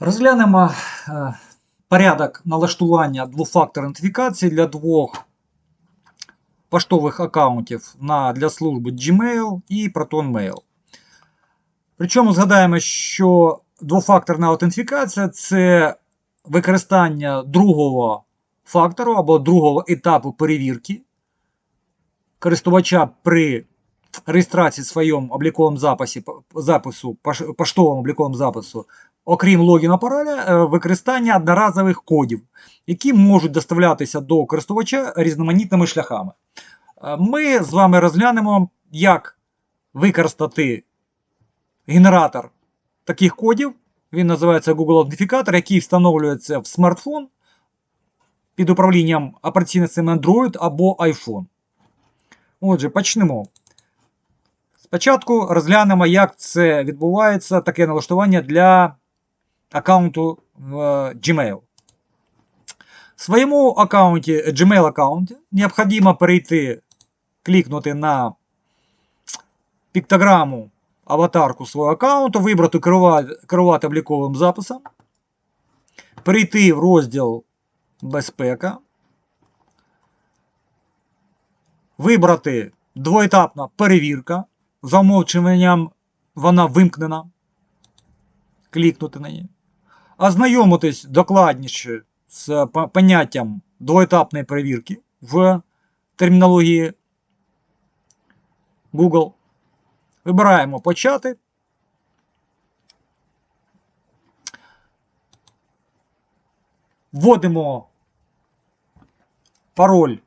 Розглянемо е, порядок налаштування двофакторної ідентифікації для двох поштових аккаунтів на, для служби Gmail і ProtonMail. Причому згадаємо, що двофакторна аутентифікація це використання другого фактору або другого етапу перевірки користувача при реєстрації в своєму обліковому записі, запису, поштовому обліковому запису окрім логіна пароля, е, використання одноразових кодів, які можуть доставлятися до користувача різноманітними шляхами. Е, Ми з вами розглянемо, як використати генератор таких кодів. Він називається Google Аутентифікатор, який встановлюється в смартфон під управлінням операційної системи Android або iPhone. Отже, почнемо. Спочатку розглянемо, як це відбувається, таке налаштування для аккаунту в е, Gmail. В своєму аккаунті, Gmail аккаунті необхідно перейти, клікнути на піктограму аватарку свого аккаунту, вибрати керувати обліковим записом, перейти в розділ Безпека, вибрати двоетапна перевірка. За умовчуванням вона вимкнена. Клікнути на неї. Ознайомитись докладніше з поняттям двоетапної перевірки в термінології Google. Вибираємо почати. Вводимо пароль,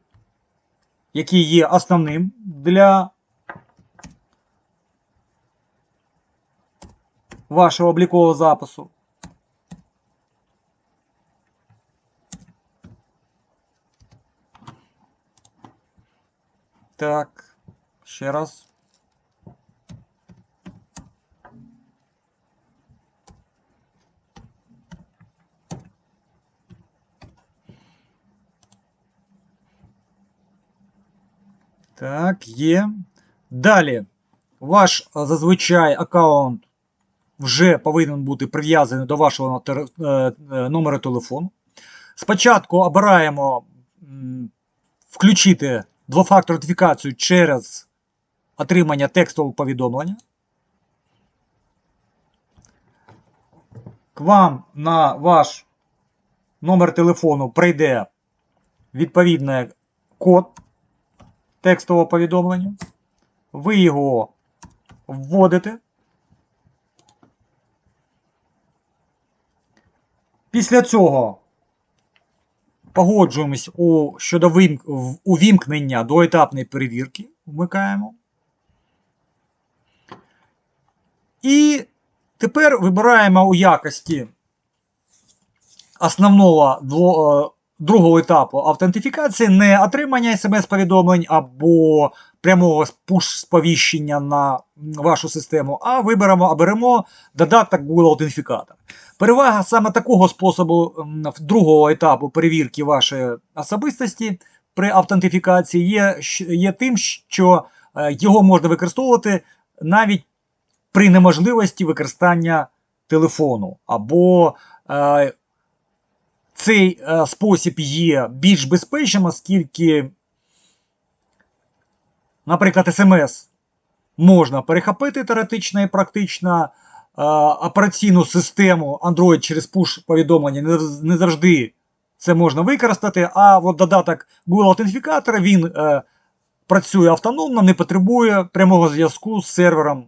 який є основним для вашого облікового запису. Так, ще раз. Так, є. Далі. Ваш зазвичай аккаунт вже повинен бути прив'язаний до вашого е, е, номеру телефону. Спочатку обираємо включити двофакторну аутентифікацію через отримання текстового повідомлення. К вам на ваш номер телефону прийде відповідний код текстового повідомлення. Ви його вводите. Після цього погоджуємось у, щодо вим, увімкнення доетапної перевірки. Вмикаємо. І тепер вибираємо у якості основного е, другого етапу автентифікації не отримання смс-повідомлень або прямого пуш-сповіщення на вашу систему, а виберемо, оберемо додаток Google Аутентифікатор. Перевага саме такого способу другого етапу перевірки вашої особистості при автентифікації є, є тим, що е, його можна використовувати навіть при неможливості використання телефону. Або е, цей е, спосіб є більш безпечним, оскільки, наприклад, смс можна перехопити теоретично і практично. е, Операційну систему Android через push повідомлення не, не завжди це можна використати. А от додаток Google Аутентифікатора він е, працює автономно, не потребує прямого зв'язку з сервером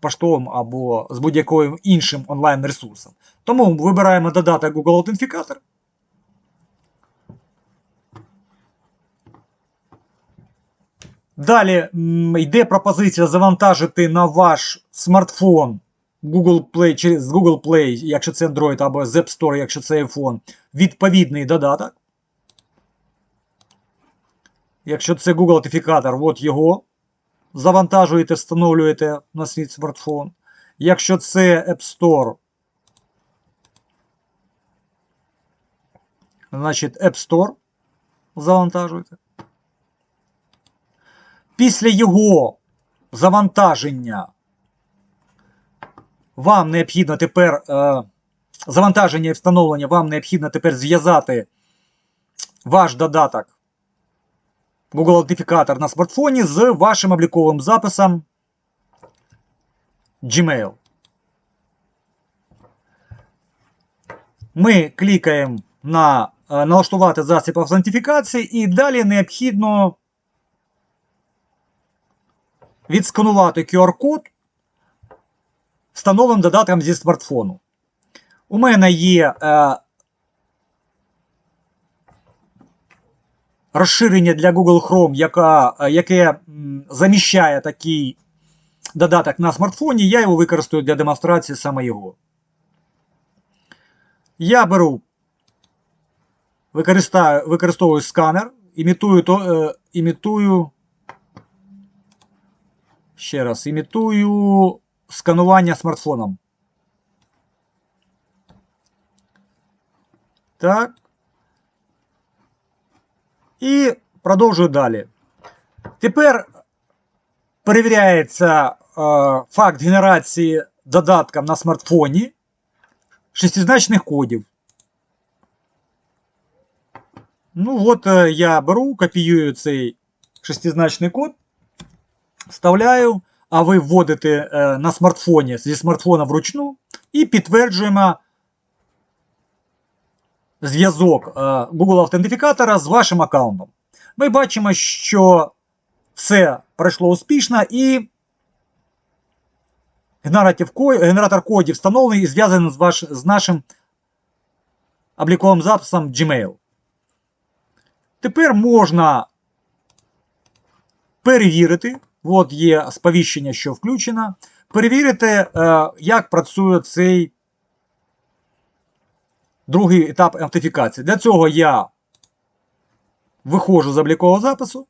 поштовим або з будь-яким іншим онлайн-ресурсом. Тому вибираємо додаток Google Аутентифікатор. Далі йде пропозиція завантажити на ваш смартфон Google Play через Google Play, якщо це Android, або з App Store, якщо це iPhone, відповідний додаток. Якщо це Google Аутентифікатор, от його. Завантажуєте, встановлюєте на свій смартфон. Якщо це App Store, значить App Store завантажуєте. Після його завантаження вам необхідно тепер е, завантаження і встановлення вам необхідно тепер зв'язати ваш додаток Google Аутентифікатор на смартфоні з вашим обліковим записом Gmail. Ми клікаємо на е, налаштувати засіб автентифікації і далі необхідно відсканувати QR-код встановленим додатком зі смартфону. У мене є розширення для Google Chrome, яка, е, яке заміщає такий додаток на смартфоні. Я його використаю для демонстрації саме його. Я беру, використаю, використовую сканер, імітую, то, е, імітую ще раз, імітую сканування смартфоном. Так. І продовжую далі. Тепер перевіряється е, факт генерації додатком на смартфоні шестизначних кодів. Ну, от е, я беру, копіюю цей шестизначний код, вставляю, а ви вводите е, на смартфоні зі смартфона вручну і підтверджуємо зв'язок е, Google Аутентифікатора з вашим аккаунтом. Ми бачимо, що все пройшло успішно і генератор кодів встановлений і зв'язаний з, ваш, з нашим обліковим записом Gmail. Тепер можна перевірити, от є сповіщення, що включено, перевірити, е, як працює цей другий етап автентифікації. Для цього я виходжу з облікового запису.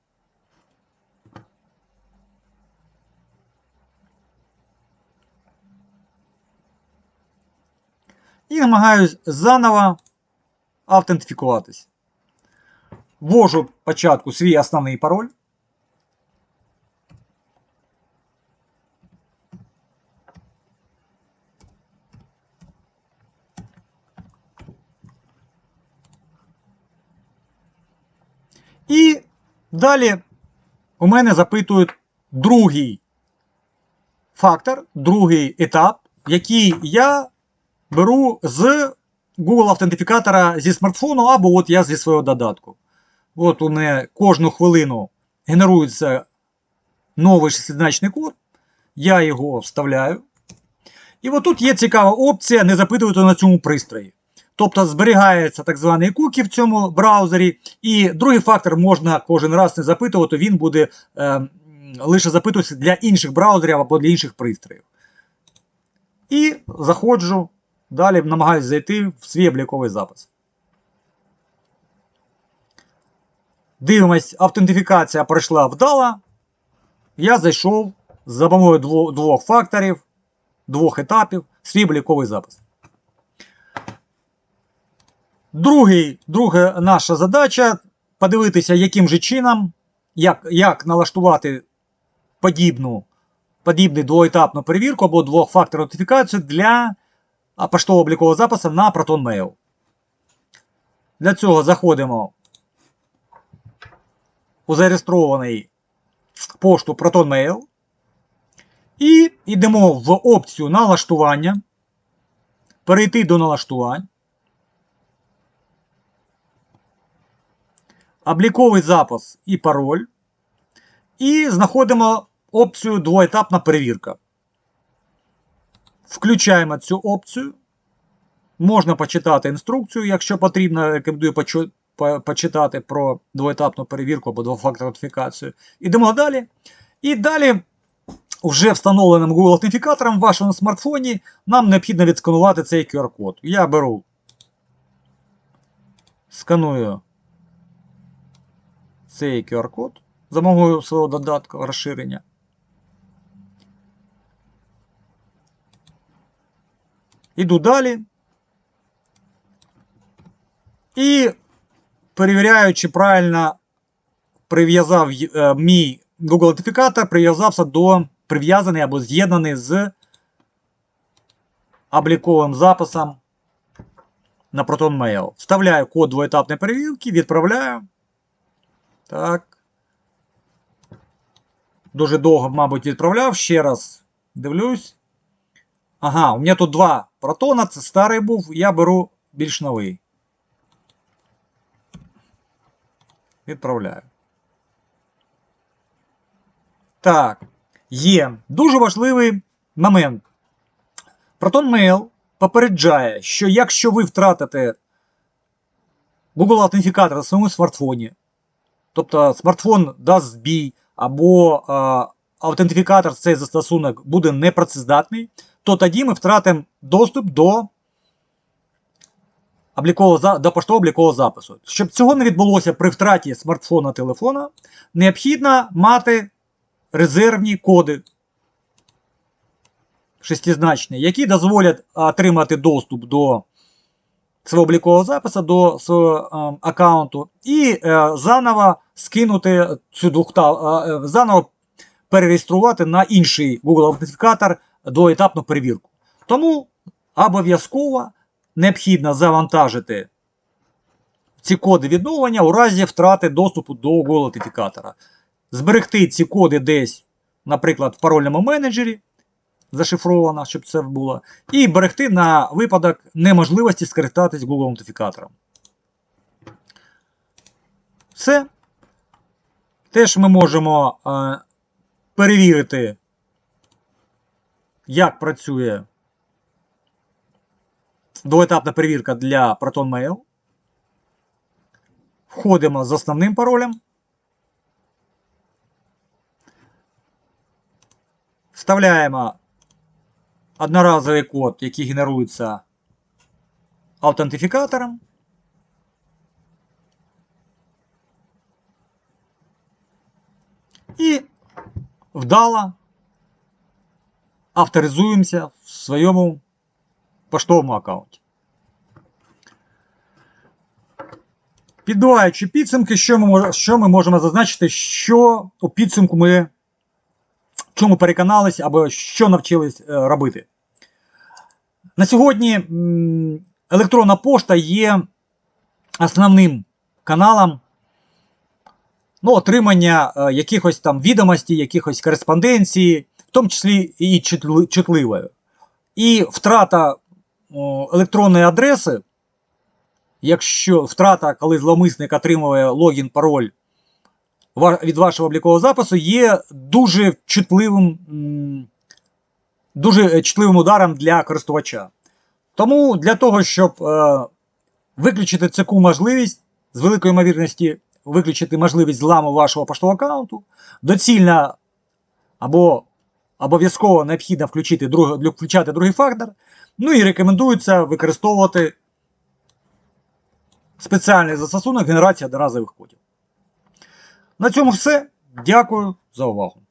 І намагаюсь заново автентифікуватись. Ввожу спочатку свій основний пароль. І далі у мене запитують другий фактор, другий етап, який я беру з Google автентифікатора зі смартфону, або от я зі свого додатку. От у мене кожну хвилину генерується новий шестизначний код. Я його вставляю. І от тут є цікава опція не запитувати на цьому пристрої. Тобто зберігається так званий кукі в цьому браузері, і другий фактор можна кожен раз не запитувати, він буде е, лише запитуватися для інших браузерів або для інших пристроїв. І заходжу, далі намагаюся зайти в свій обліковий запис. Дивимось, автентифікація пройшла вдало. Я зайшов за допомогою двох факторів, двох етапів, свій обліковий запис. Другий, друга наша задача подивитися, яким же чином, як, як налаштувати подібну, подібну двоетапну перевірку або двохфакторну аутентифікацію для а, поштового облікового запису на ProtonMail. Для цього заходимо у зареєстрований пошту ProtonMail і йдемо в опцію налаштування, перейти до налаштувань. Обліковий запис і пароль. І знаходимо опцію двоетапна перевірка. Включаємо цю опцію. Можна почитати інструкцію, якщо потрібно, рекомендую почитати про двоетапну перевірку або двофакторну аутентифікацію. Ідемо далі. І далі, вже встановленим Google аутентифікатором в вашому смартфоні, нам необхідно відсканувати цей QR-код. Я беру, сканую цей QR-код за допомогою свого додатку розширення. Іду далі. І перевіряю, чи правильно прив'язав е, мій Google аутентифікатор, прив'язався до прив'язаний або з'єднаний з обліковим записом на ProtonMail. Вставляю код двоетапної перевірки, відправляю. Так. Дуже довго, мабуть, відправляв. Ще раз дивлюсь. Ага, у мене тут два протона, це старий був, я беру більш новий. Відправляю. Так. Є дуже важливий момент. ProtonMail попереджає, що якщо ви втратите Google аутентифікатор на своєму смартфоні, тобто смартфон дасть збій, або е, аутентифікатор цей застосунок буде непрацездатний, то тоді ми втратимо доступ до до поштового облікового запису. Щоб цього не відбулося при втраті смартфона телефона, необхідно мати резервні коди шестизначні, які дозволять отримати доступ до свого облікового запису, до свого аккаунту, і е, заново скинути цю двохта, е, заново перереєструвати на інший Google аутентифікатор двоетапну перевірку. Тому обов'язково необхідно завантажити ці коди відновлення у разі втрати доступу до Google аутентифікатора. Зберегти ці коди десь, наприклад, в парольному менеджері, зашифровано, щоб це було, і берегти на випадок неможливості скористатись Google аутентифікатором. Все. Теж ми можемо е, перевірити, як працює двоетапна перевірка для ProtonMail. Входимо з основним паролем. Вставляємо одноразовий код, який генерується аутентифікатором. І вдало авторизуємося в своєму поштовому аккаунті. Підбиваючи підсумки, що ми, що ми можемо зазначити, що у підсумку ми чому переконались або що навчились е, робити. На сьогодні електронна пошта є основним каналом ну, отримання е, якихось там відомостей, якихось кореспонденції, в тому числі і чутливою. І втрата електронної адреси, якщо втрата, коли зловмисник отримує логін, пароль від вашого облікового запису, є дуже чутливим, дуже чутливим ударом для користувача. Тому для того, щоб е, виключити таку можливість, з великої ймовірності виключити можливість зламу вашого поштового аккаунту, доцільно або обов'язково необхідно включити друг, включати другий фактор. Ну і рекомендується використовувати спеціальний застосунок генерації одноразових кодів. На цьому все. Дякую за увагу.